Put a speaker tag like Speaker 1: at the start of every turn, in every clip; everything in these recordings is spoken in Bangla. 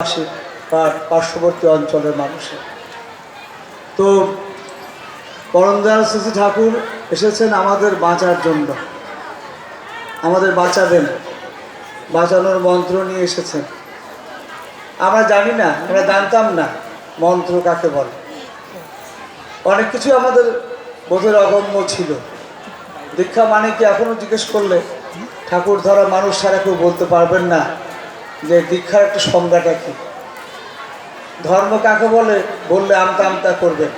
Speaker 1: আসে তার পার্শ্ববর্তী অঞ্চলের মানুষের তো পরমদয়াল শ্রী ঠাকুর এসেছেন আমাদের বাঁচার জন্য। আমাদের বাঁচাবেন। বাঁচানোর মন্ত্র নিয়ে এসেছেন। আমরা জানি না, আমরা জানতাম না মন্ত্র কাকে বলে। অনেক কিছু আমাদের বোধের অগম্য ছিল। দীক্ষা মানে কি এখনও জিজ্ঞেস করলে? ঠাকুর ধরা মানুষ ছাড়া কেউ বলতে পারবেন না। যে দীক্ষার একটা সংজ্ঞাটা কি? ধর্ম কাকে বলে? বললে আমতা আমতা করবেন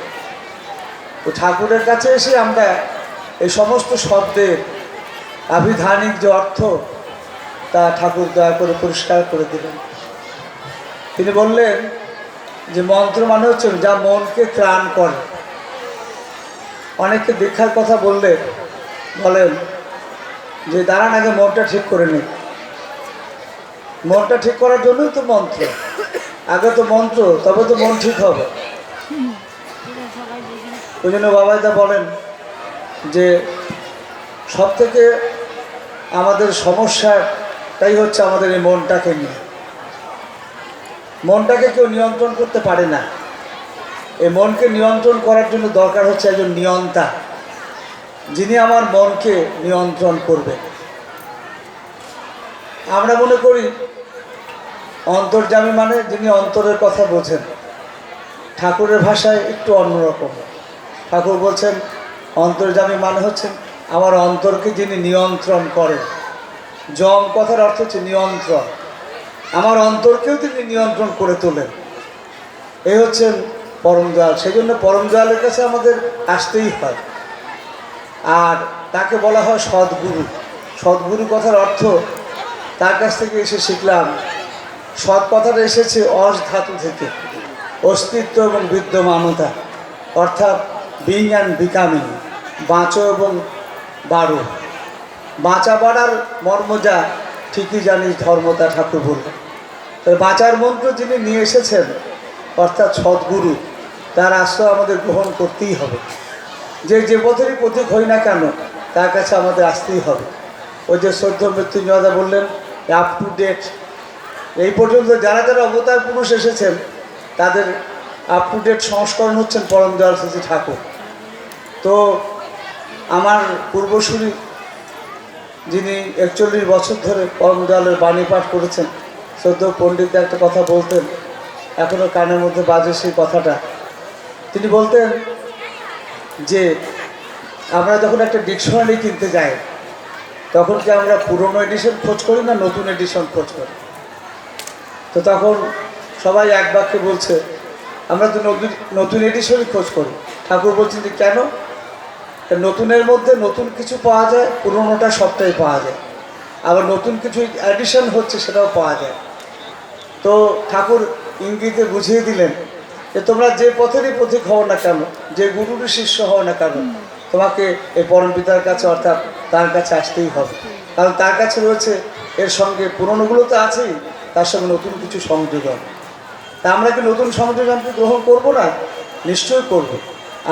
Speaker 1: তো ঠাকুরের কাছে এসে আমরা এই সমস্ত শব্দের আবিধানিক যে অর্থ, তা ঠাকুর দয়া করে পরিষ্কার করে দিলেন। তিনি বললেন যে মন্ত্র মানে হচ্ছে যা মনকে ত্রাণ করে। অনেককে দীক্ষার কথা বললে বলেন যে দাঁড়ান আগে মনটা ঠিক করে নিই মনটা ঠিক করার জন্যই তো মন্ত্র। আগে তো মন্ত্র তবে তো মন ঠিক হবে। ওই জন্য বাবাই বাবাইদা বলেন যে সব থেকে আমাদের সমস্যাটাই হচ্ছে আমাদের এই মনটাকে নিয়ে। মনটাকে কেউ নিয়ন্ত্রণ করতে পারে না। এই মনকে নিয়ন্ত্রণ করার জন্য দরকার হচ্ছে একজন নিয়ন্তা, যিনি আমার মনকে নিয়ন্ত্রণ করবে আমরা মনে করি অন্তর্জামী মানে যিনি অন্তরের কথা বোঝেন। ঠাকুরের ভাষায় একটু অন্যরকম। ঠাকুর বলছেন অন্তর্জামী মানে হচ্ছেন আমার অন্তরকে যিনি নিয়ন্ত্রণ করেন। জম কথার অর্থ হচ্ছে নিয়ন্ত্রণ। আমার অন্তরকেও তিনি নিয়ন্ত্রণ করে তোলেন। এই হচ্ছেন পরম দয়াল। সেই জন্য পরম দয়ালের কাছে আমাদের আসতেই হয়। আর তাকে বলা হয় সদ্গুরু। সদ্গুরু কথার অর্থ তার কাছ থেকে এসে শিখলাম, সৎ কথাটা এসেছে অস ধাতু থেকে, অস্তিত্ব এবং বিদ্যমানতা, অর্থাৎ বিং অ্যান্ড বিকামিং বাঁচো এবং বাড়ো বাঁচা বাড়ার মর্ম যা, ঠিকই জানিস ধর্মতা ঠাকুর বললেন তবে বাঁচার মন্ত্র যিনি নিয়ে এসেছেন, অর্থাৎ সদ্গুরু, তার আশ্রয় আমাদের গ্রহণ করতেই হবে। যে যে পথেরই প্রতীক হই না কেন, তার কাছে আমাদের আসতেই হবে। ওই যে শ্রদ্ধ মৃত্যুঞ্জয়দা বললেন আপ টু ডেট এই পর্যন্ত যারা যারা অবতার পুরুষ এসেছেন, তাদের আপ টু ডেট সংস্করণ হচ্ছেন পরম দয়াল শ্রী ঠাকুর। তো আমার পূর্বসূরি যিনি একচল্লিশ বছর ধরে পরম দয়ালের বাণী পাঠ করেছেন সদ্য পণ্ডিত একটা কথা বলতেন এখনও কানের মধ্যে বাজে সেই কথাটা। তিনি বলতেন যে, আমরা যখন একটা ডিকশনারি কিনতে যাই তখন কি আমরা পুরনো এডিশন খোঁজ করি না নতুন এডিশন খোঁজ করি? তো তখন সবাই এক বাক্যে বলছে, আমরা তো নতুন নতুন এডিশনই খোঁজ করি। ঠাকুর বলছেন যে, কেন? নতুনের মধ্যে নতুন কিছু পাওয়া যায়, পুরনোটা সবটাই পাওয়া যায়। আবার নতুন কিছু অ্যাডিশন হচ্ছে সেটাও পাওয়া যায়। তো ঠাকুর ইঙ্গিতে বুঝিয়ে দিলেন যে, তোমরা যে পথেরই পথিক হও না কেন, যে গুরুরই শিষ্য হও না কেন, তোমাকে এই পরম পিতার কাছে অর্থাৎ তার কাছে আসতেই হবে। কারণ তার কাছে রয়েছে, এর সঙ্গে পুরনোগুলো তো আছেই, তার সঙ্গে নতুন কিছু সংযোজন। তা আমরা কি নতুন সংযোজনকে গ্রহণ করব না? নিশ্চয়ই করব।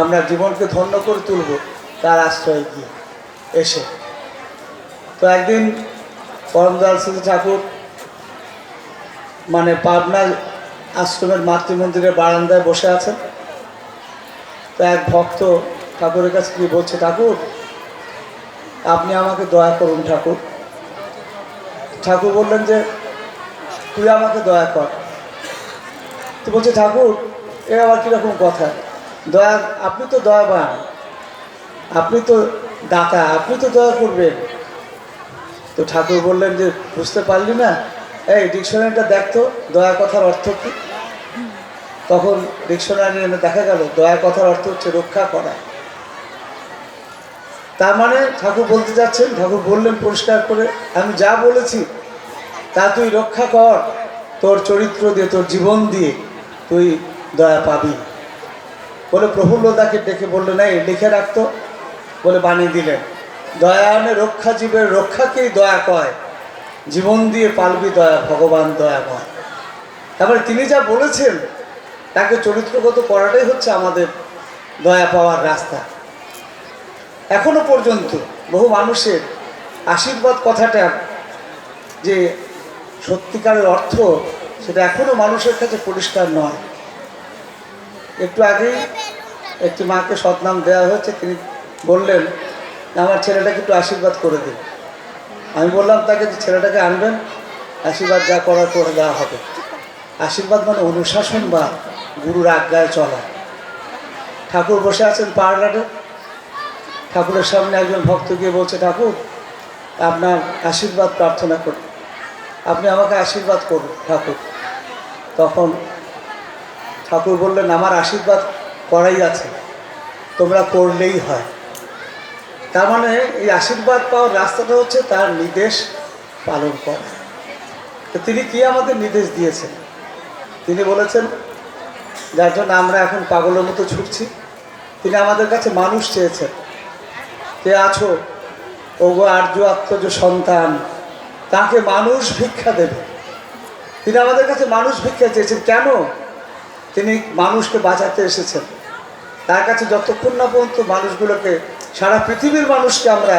Speaker 1: আমরা জীবনকে ধন্য করে তুলব, তার আশ্রয় গিয়ে এসে। তো একদিন পরমদয়াল শ্রী ঠাকুর মানে পাবনা আশ্রমের মাতৃমন্দিরের বারান্দায় বসে আছেন। তো এক ভক্ত ঠাকুরের কাছে গিয়ে বলছে, ঠাকুর আপনি আমাকে দয়া করুন, ঠাকুর। ঠাকুর বললেন যে, তুই আমাকে দয়া কর। তো বলছে, ঠাকুর, এ আবার কীরকম কথা? দয়া, আপনি তো দয়াবান। আপনি তো দাতা, আপনি তো দয়া করবেন। তো ঠাকুর বললেন যে, বুঝতে পারলি না? এই ডিকশনারিটা দেখতো দয়া কথার অর্থ কী? তখন ডিকশনারি দেখা গেল, দয়া কথার অর্থ হচ্ছে রক্ষা করা। তার মানে ঠাকুর বলতে যাচ্ছেন, ঠাকুর বললেন পরিষ্কার করে, আমি যা বলেছি, তা তুই রক্ষা কর। তোর চরিত্র দিয়ে, তোর জীবন দিয়ে তুই দয়া পাবি। বলে প্রফুল্লতাকে ডেকে বললেন, এই লিখে রাখতো বলে বানিয়ে দিলেন। দয়ায়নে রক্ষা জীবের রক্ষাকেই দয়া কয়। জীবন দিয়ে পালবি দয়া, ভগবান দয়া কয় তারপরে তিনি যা বলেছেন, তাকে চরিত্রগত করাটাই হচ্ছে আমাদের দয়া পাওয়ার রাস্তা। এখনও পর্যন্ত বহু মানুষের আশীর্বাদ কথাটা যে সত্যিকারের অর্থ সেটা এখনও মানুষের কাছে পরিষ্কার নয়। একটু আগেই একটি মাকে সৎনাম দেওয়া হয়েছে, তিনি বললেন, আমার ছেলেটাকে একটু আশীর্বাদ করে দিন। আমি বললাম, তাকে যে ছেলেটাকে আনবেন, আশীর্বাদ যা করার করে দেওয়া হবে। আশীর্বাদ মানে অনুশাসন বা গুরুর আজ্ঞায় চলা। ঠাকুর বসে আছেন পার্লারে ঠাকুরের সামনে একজন ভক্ত গিয়ে বলছে, ঠাকুর, আপনার আশীর্বাদ প্রার্থনা করি আপনি আমাকে আশীর্বাদ করুন, ঠাকুর। তখন ঠাকুর বললেন, আমার আশীর্বাদ করাই আছে, তোমরা করলেই হয়। তার মানে এই আশীর্বাদ পাওয়ার রাস্তাটা হচ্ছে তার নির্দেশ পালন করা। তো তিনি কি আমাদের নির্দেশ দিয়েছেন? তিনি বলেছেন, যার জন্য আমরা এখন পাগলের মতো ছুটছি। তিনি আমাদের কাছে মানুষ চেয়েছেন। কে আছো? ওগো আর্য আত্মজ সন্তান, তাকে মানুষ ভিক্ষা দেবে। তিনি আমাদের কাছে মানুষ ভিক্ষা চেয়েছেন। কেন? তিনি মানুষকে বাঁচাতে এসেছেন। তার কাছে যতক্ষণ না পর্যন্ত মানুষগুলোকে, সারা পৃথিবীর মানুষকে আমরা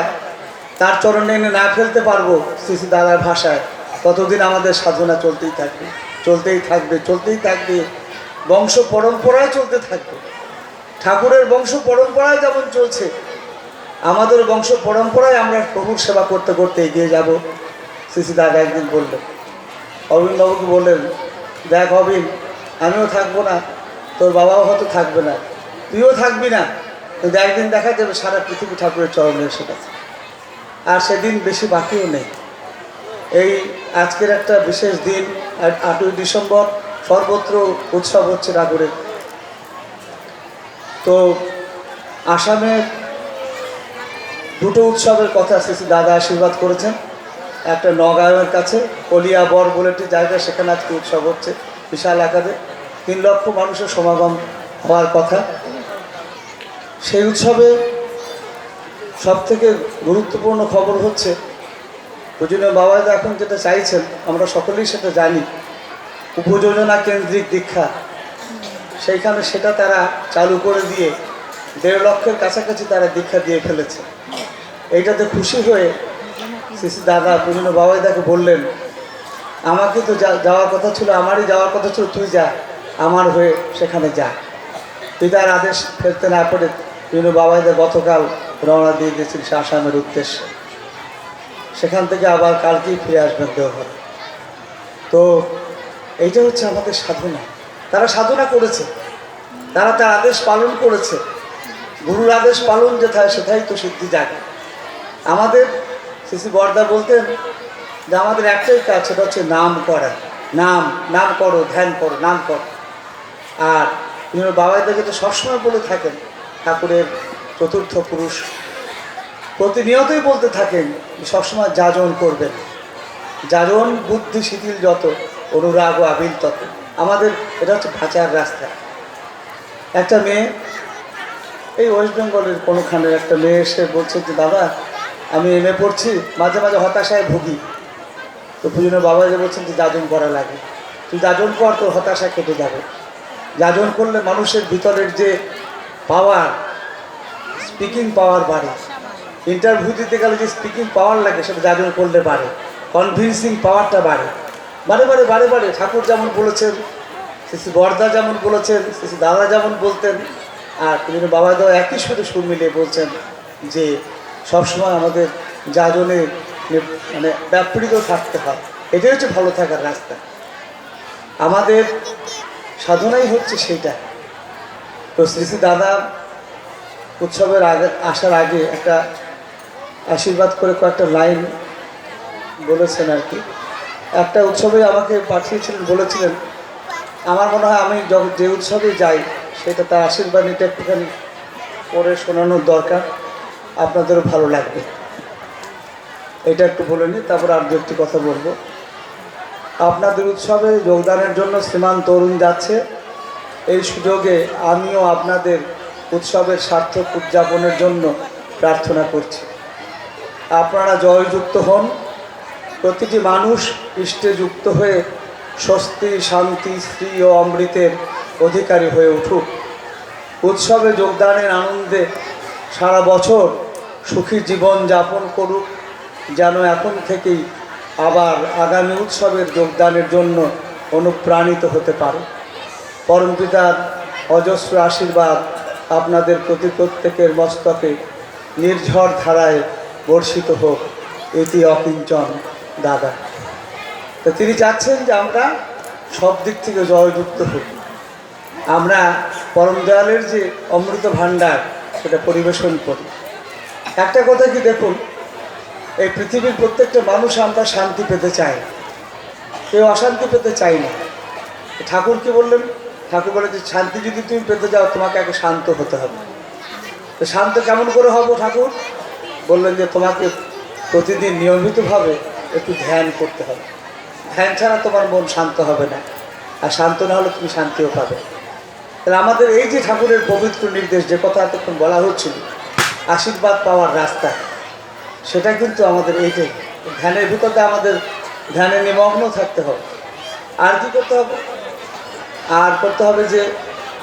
Speaker 1: তার চরণে এনে না ফেলতে পারব শ্রী দাদার ভাষায়, ততদিন আমাদের সাধনা চলতেই থাকবে চলতেই থাকবে চলতেই থাকবে। বংশ পরম্পরায় চলতে থাকবে। ঠাকুরের বংশ পরম্পরায় যেমন চলছে আমাদের বংশ পরম্পরায় আমরা প্রভুর সেবা করতে করতে এগিয়ে যাব। শ্রী দাদা একদিন বললেন অবিনবাবুকে বললেন, দেখ অবিন, আমিও থাকব না, তোর বাবাও হয়তো থাকবে না, তুইও থাকবি না। কিন্তু একদিন দেখা যাবে সারা পৃথিবী ঠাকুরের চরণে এসে গেছে। আর সেদিন বেশি বাকিও নেই। এই আজকের একটা বিশেষ দিন আট- আটই ডিসেম্বর, সর্বত্র উৎসব হচ্ছে ঠাকুরের তো আসামের দুটো উৎসবের কথা শ্রী দাদা আশীর্বাদ করেছেন। একটা নগাঁওয়ের কাছে কলিয়াবর বলে একটি জায়গা, সেখানে আজকে উৎসব হচ্ছে, বিশাল আকারে। তিন লক্ষ মানুষের সমাগম হওয়ার কথা। সেই উৎসবে সব থেকে গুরুত্বপূর্ণ খবর হচ্ছে, পূজনীয় বাবাদা এখন যেটা চাইছেন, আমরা সকলেই সেটা জানি, উপযোজনা কেন্দ্রিক দীক্ষা। সেইখানে সেটা তারা চালু করে দিয়ে দেড় লক্ষের কাছাকাছি তারা দীক্ষা দিয়ে ফেলেছে। এইটাতে খুশি হয়ে শ্রী দাদা পূজনীয় বাবাইদাকে বললেন, আমাকে তো যাওয়ার কথা ছিল, আমারই যাওয়ার কথা ছিল, তুই যা, আমার হয়ে সেখানে যা। পিতার আদেশ ফেলতে না পেরে বিভিন্ন বাবাইদা গতকাল রওনা দিয়ে দিয়েছেন সে আসামের উদ্দেশ্যে। সেখান থেকে আবার কালকেই ফিরে আসবেন দেওঘরে। তো এইটা হচ্ছে আমাদের সাধনা। তারা সাধনা করেছে। তারা তার আদেশ পালন করেছে। গুরুর আদেশ পালন যেথায় সেটাই তো সিদ্ধি জাগে। আমাদের শ্রী বর্দা বলতেন যে আমাদের একটাই কাজ, সেটা হচ্ছে নাম করা। নাম নাম করো, ধ্যান করো, নাম করো। আর বিভিন্ন বাবাইদাকে তো সবসময় বলে থাকেন, ঠাকুরের চতুর্থ পুরুষ। প্রতিনিয়তই বলতে থাকেন সবসময় যাজন করবেন। যাজন, বুদ্ধি, শিথিল যত, অনুরাগ ও আবিল তত। আমাদের এটা হচ্ছে ভাচার রাস্তা। একটা মেয়ে, এই ওয়েস্ট বেঙ্গলের কোনোখানের একটা মেয়ে এসে বলছে যে দাদা আমি এমএ পড়ছি, মাঝে মাঝে হতাশায় ভুগি। তো পুজনের বাবা যে বলছেন যে, যাজন করা লাগে। তুই যাজন কর, তোর হতাশা কেটে যাবে। যাজন করলে মানুষের ভিতরের যে পাওয়ার স্পিকিং পাওয়ার বাড়ে। ইন্টারভিউ দিতে গেলে যে স্পিকিং পাওয়ার লাগে, সেটা যাজন করলে বাড়ে। কনভিন্সিং পাওয়ারটা বাড়ে। বারে বারে বারে বারে, ঠাকুর যেমন বলেছেন, শ্রী বর্দা যেমন বলেছেন, শ্রী দাদা যেমন বলতেন, আর বাবা দাও একই সুরে সুর মিলিয়ে বলছেন যে সবসময় আমাদের যাজনে নে- মানে ব্যাপৃত থাকতে হয়। এটাই হচ্ছে ভালো থাকার রাস্তা। আমাদের সাধনাই হচ্ছে সেইটা। তো শ্রী দাদা উৎসবের আগে, আসার আগে একটা আশীর্বাদ করে কয়েকটা লাইন বলেছেন আর কি। একটা উৎসবে আমাকে পাঠিয়েছিলেন, বলেছিলেন, আমার মনে হয় আমি যে উৎসবে যাই, সেটা তার আশীর্বাদ নিতে একটুখানি পরে শোনানোর দরকার। আপনাদেরও ভালো লাগবে। এটা একটু বলে নিই, তারপর আর দু একটি কথা বলব। আপনাদের উৎসবে যোগদানের জন্য শ্রীমান তরুণ যাচ্ছে। এই সুযোগে আমিও আপনাদের উৎসবের সার্থক উদযাপনের জন্য প্রার্থনা করছি। আপনারা জয়যুক্ত হন। প্রতিটি মানুষ ইষ্টে যুক্ত হয়ে স্বস্তি, শান্তি স্ত্রী ও অমৃতের অধিকারী হয়ে উঠুক। উৎসবে যোগদানের আনন্দে সারা বছর সুখী জীবন যাপন করুক, যেন এখন থেকেই আবার আগামী উৎসবের যোগদানের জন্য অনুপ্রাণিত হতে পারো। পরমপিতার অজস্র আশীর্বাদ আপনাদের প্রতি প্রত্যেকের মস্তকে নির্ঝর ধারায় বর্ষিত হোক। এটি অকিঞ্চন দাদা। তো তিনি চাচ্ছেন যে আমরা সব দিক থেকে জয়যুক্ত হই আমরা পরম দয়ালের যে অমৃত ভাণ্ডার, সেটা পরিবেশন করি। একটা কথা কি দেখুন? এই পৃথিবীর প্রত্যেকটা মানুষ আমরা শান্তি পেতে চাই। কেউ অশান্তি পেতে চাই না। ঠাকুর কি বললেন? ঠাকুর বলে যে, শান্তি যদি তুমি পেতে যাও, তোমাকে আগে শান্ত হতে হবে। তো শান্ত কেমন করে হব ঠাকুর? বললেন যে, তোমাকে প্রতিদিন নিয়মিতভাবে একটু ধ্যান করতে হবে। ধ্যান ছাড়া তোমার মন শান্ত হবে না। আর শান্ত না হলে তুমি শান্তিও পাবে তাহলে আমাদের এই যে ঠাকুরের পবিত্র নির্দেশ, যে কথা এতক্ষণ বলা হচ্ছিল আশীর্বাদ পাওয়ার রাস্তা। সেটা কিন্তু আমাদের এইটাই ধ্যানের ভিতরে আমাদের ধ্যানে নিমগ্ন থাকতে হবে। আর কি করতে হবে? আর করতে হবে যে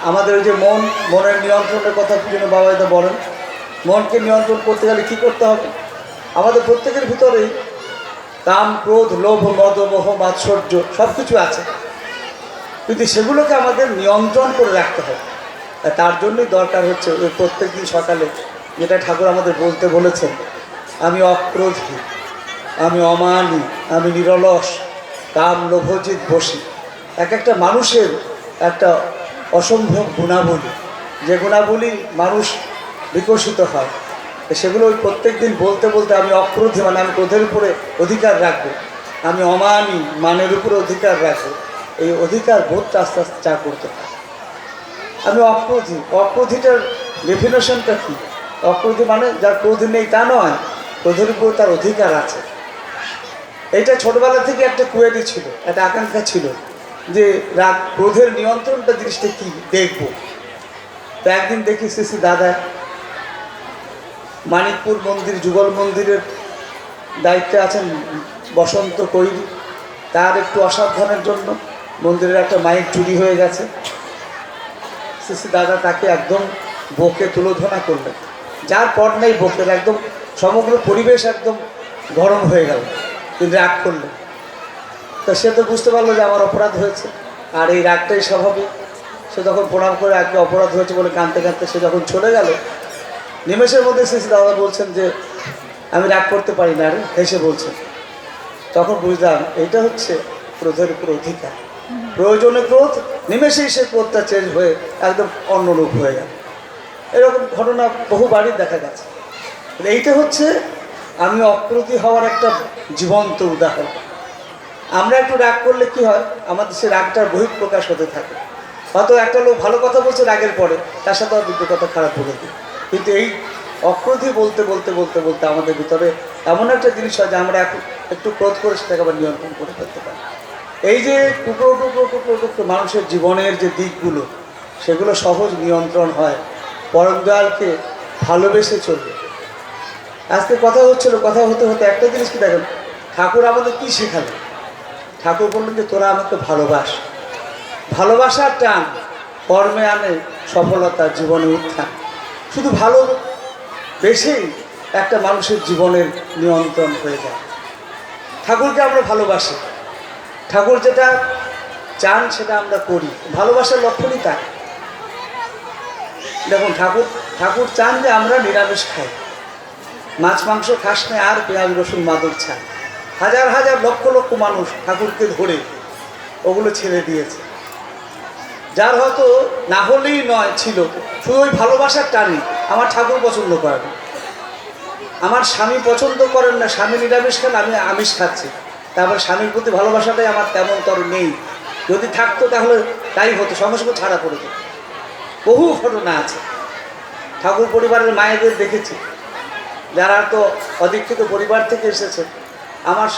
Speaker 1: আমাদের ওই যে মন, মনের নিয়ন্ত্রণের কথা জন্য বাবা এটা বলেন? মনকে নিয়ন্ত্রণ করতে গেলে কী করতে হবে? আমাদের প্রত্যেকের ভিতরেই কাম, ক্রোধ, লোভ মদ মোহ মাৎসর্য সব কিছু আছে। কিন্তু সেগুলোকে আমাদের নিয়ন্ত্রণ করে রাখতে হবে। তার জন্যই দরকার হচ্ছে ওই প্রত্যেক দিন সকালে যেটা ঠাকুর আমাদের বলতে বলেছেন, আমি অক্রোধী, আমি অমানি, আমি নিরলস কাম লোভজিৎ বসি। এক একটা মানুষের একটা অসম্ভব গুণাবলী। যে গুণাবলী মানুষ বিকশিত হয়, সেগুলো প্রত্যেক দিন বলতে বলতে আমি অক্রোধী মানে আমি ক্রোধের উপরে অধিকার রাখব। আমি অমানি, মানের উপরে অধিকার রাখব। এই অধিকার বোধটা আস্তে আস্তে চা করতে আমি অক্রোধী, অক্রোধীটার ডেফিনেশনটা কী? অক্রোধী মানে যার ক্রোধ নেই তা নয় ক্রোধের উপর তার অধিকার আছে। এটা ছোটবেলা থেকে একটা কুয়েরি ছিল, একটা আকাঙ্ক্ষা ছিল যে রাগ ক্রোধের নিয়ন্ত্রণটা জিনিসটা কি, দেখব। তো একদিন দেখি শ্রী দাদা মানিকপুর মন্দির, যুগল মন্দিরের দায়িত্বে আছেন বসন্ত কৈরি। তার একটু অসাবধানের জন্য মন্দিরের একটা মাইক চুরি হয়ে গেছে। শ্রী দাদা তাকে একদম বকে তুলোধনা করলেন। যার পর নেই বকের একদম সমগ্র পরিবেশ একদম গরম হয়ে গেল তিনি রাগ করলেন তো সে তো বুঝতে পারল যে আমার অপরাধ হয়েছে, আর এই রাগটাই স্বাভাবিক। সে তখন প্রণাম করে আগে অপরাধ হয়েছে বলে কাঁদতে কাঁদতে সে যখন চলে গেল, নিমেষের মধ্যে শ্রী দাদা বলছেন যে, আমি রাগ করতে পারি না রে, হেসে বলছেন তখন বুঝলাম এইটা হচ্ছে ক্রোধের উপর অধিকার। প্রয়োজনে ক্রোধ, নিমেষেই সে ক্রোধটা চেঞ্জ হয়ে একদম অন্যরূপ হয়ে গেল। এরকম ঘটনা বহু বাড়ি দেখা গেছে। এইটা হচ্ছে আমি অপ্রতি হওয়ার একটা জীবন্ত উদাহরণ। আমরা একটু রাগ করলে কি হয়? আমাদের সে রাগটার বহিঃপ্রকাশ হতে থাকে। হয়তো একটা লোক ভালো কথা বলছে রাগের পরে, তার সাথে দুটো কথা খারাপ বলে দিই। কিন্তু এই অক্রোধী বলতে বলতে বলতে বলতে আমাদের ভিতরে এমন একটা জিনিস হয় যে আমরা একটু ক্রোধ করে সেটাকে আবার নিয়ন্ত্রণ করে ফেলতে পারি। এই যে টুকরো টুকরো টুকরো টুকরো মানুষের জীবনের যে দিকগুলো, সেগুলো সহজ নিয়ন্ত্রণ হয় পরম দয়ালকে ভালোবেসে চলবে। আজকে কথা হচ্ছিল, কথা হতে হতে একটা জিনিস কি দেখেন, ঠাকুর আমাদের কী শেখালেন ঠাকুর বললেন যে, তোরা আমাকে ভালোবাস। ভালোবাসার টান কর্মে আনে সফলতা, জীবনে উত্থান। শুধু ভালো বেশি একটা মানুষের জীবনের নিয়ন্ত্রণ হয়ে যায়। ঠাকুরকে আমরা ভালোবাসি। ঠাকুর যেটা চান সেটা আমরা করি। ভালোবাসার লক্ষণই তাই। দেখুন, ঠাকুর ঠাকুর চান যে আমরা নিরামিষ খাই। মাছ, মাংস খাস না আর পেঁয়াজ, রসুন, মাদুর ছাড়। হাজার হাজার লক্ষ লক্ষ মানুষ ঠাকুরকে ধরে ওগুলো ছেড়ে দিয়েছে। যার হয়তো না হলেই নয় ছিল, শুধু ওই ভালোবাসার টানি আমার ঠাকুর পছন্দ করে না আমার স্বামী পছন্দ করেন না, স্বামী নিরামিষ খান, আমি আমিষ খাচ্ছি। তারপর স্বামীর প্রতি ভালোবাসাটাই আমার তেমন তর নেই। যদি থাকতো তাহলে তাই হতো, সঙ্গে সঙ্গে ছাড়া পড়ে যেত। বহু ঘটনা আছে। ঠাকুর পরিবারের মায়েদের দেখেছি। যারা তো অদীক্ষিত পরিবার থেকে এসেছে, আমার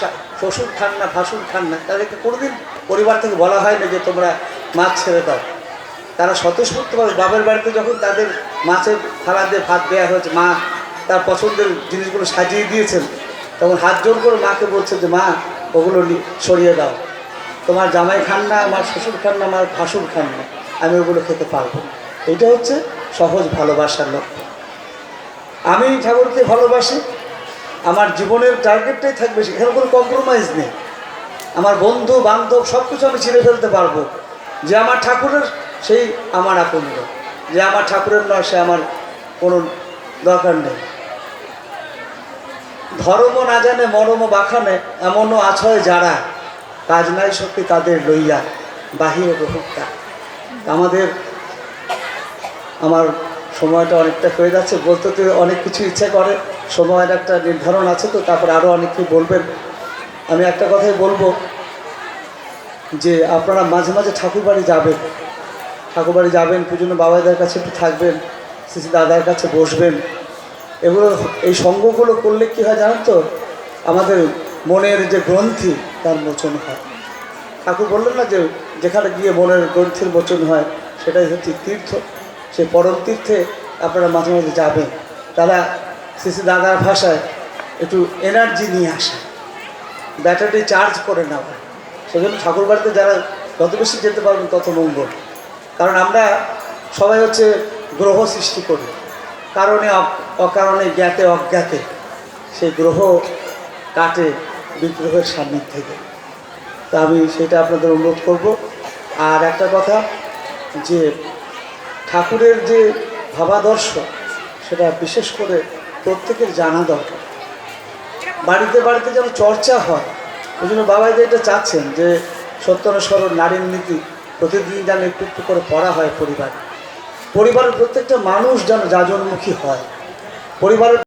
Speaker 1: শ্বশুর খান না ভাসুর খান না তাদেরকে কোনোদিন পরিবার থেকে বলা হয় না যে তোমরা মাছ ছেড়ে দাও। তারা স্বতঃস্ফূর্তভাবে বাবার বাড়িতে যখন তাদের মাছের থালা দিয়ে ভাত দেওয়া হয়েছে, মা তার পছন্দের জিনিসগুলো সাজিয়ে দিয়েছেন, তখন হাত জোর করে মাকে বলছে যে, মা, ওগুলো সরিয়ে দাও। তোমার জামাই খান না আমার শ্বশুর খান না আমার ভাসুর খান না আমি ওগুলো খেতে পারব না। এইটা হচ্ছে সহজ ভালোবাসার লক্ষ্য। আমি ঠাকুরকে ভালোবাসি, আমার জীবনের টার্গেটটাই থাকবে সেখানে কোনো কম্প্রোমাইজ নেই। আমার বন্ধু, বান্ধব সব কিছু আমি ছিঁড়ে ফেলতে পারব। যে আমার ঠাকুরের, সেই আমার আপন যে আমার ঠাকুরের নয়, সে আমার কোনো দরকার নেই। ধর্ম না জানে মরম বাখানে এমনও আছয় যারা। কাজ নাই শক্তি তাদের লইয়া বাহিরে বহুত্তা আমাদের আমার সময়টা অনেকটা হয়ে যাচ্ছে, বলতে তো অনেক কিছু ইচ্ছে করে, সময়ের একটা নির্ধারণ আছে তো, তারপর আরও অনেক কিছু বলবেন। আমি একটা কথাই বলব যে আপনারা মাঝে মাঝে ঠাকুরবাড়ি যাবেন ঠাকুরবাড়ি যাবেন পুজনো বাবাদের কাছে একটু থাকবেন সিসি দাদার কাছে বসবেন। এগুলো, এই সঙ্গগুলো করলে কী হয় জানেন তো, আমাদের মনের যে গ্রন্থি, তার মোচন হয়। ঠাকুর বললেন না যে, যেখানে গিয়ে মনের গ্রন্থির মোচন হয়, সেটাই হচ্ছে তীর্থ। সেই পরম তীর্থে আপনারা মাঝে মাঝে যাবেন। তারা সিসি দাদার ভাষায় একটু এনার্জি নিয়ে আসে। ব্যাটারি চার্জ করে নেওয়া সেজন্য ঠাকুরবাড়িতে যারা যত বেশি যেতে পারবেন তত মঙ্গল। কারণ আমরা সবাই হচ্ছে গ্রহ সৃষ্টি করি। কারণে অকারণে জ্ঞাতে অজ্ঞাতে সেই গ্রহ কাটে বিগ্রহের সামনে থেকে। তা আমি সেটা আপনাদের অনুরোধ করব। আর একটা কথা যে ঠাকুরের যে ভাবাদর্শ সেটা বিশেষ করে প্রত্যেকের জানা দরকার। বাড়িতে বাড়িতে যেন চর্চা হয় ওই জন্য বাবাই যে এটা চাচ্ছেন যে সত্যানুসরণ নারীর নীতি প্রতিদিন যেন একটু একটু করে পড়া হয় পরিবার। পরিবারের প্রত্যেকটা মানুষ যেন যাজনমুখী হয়। পরিবারের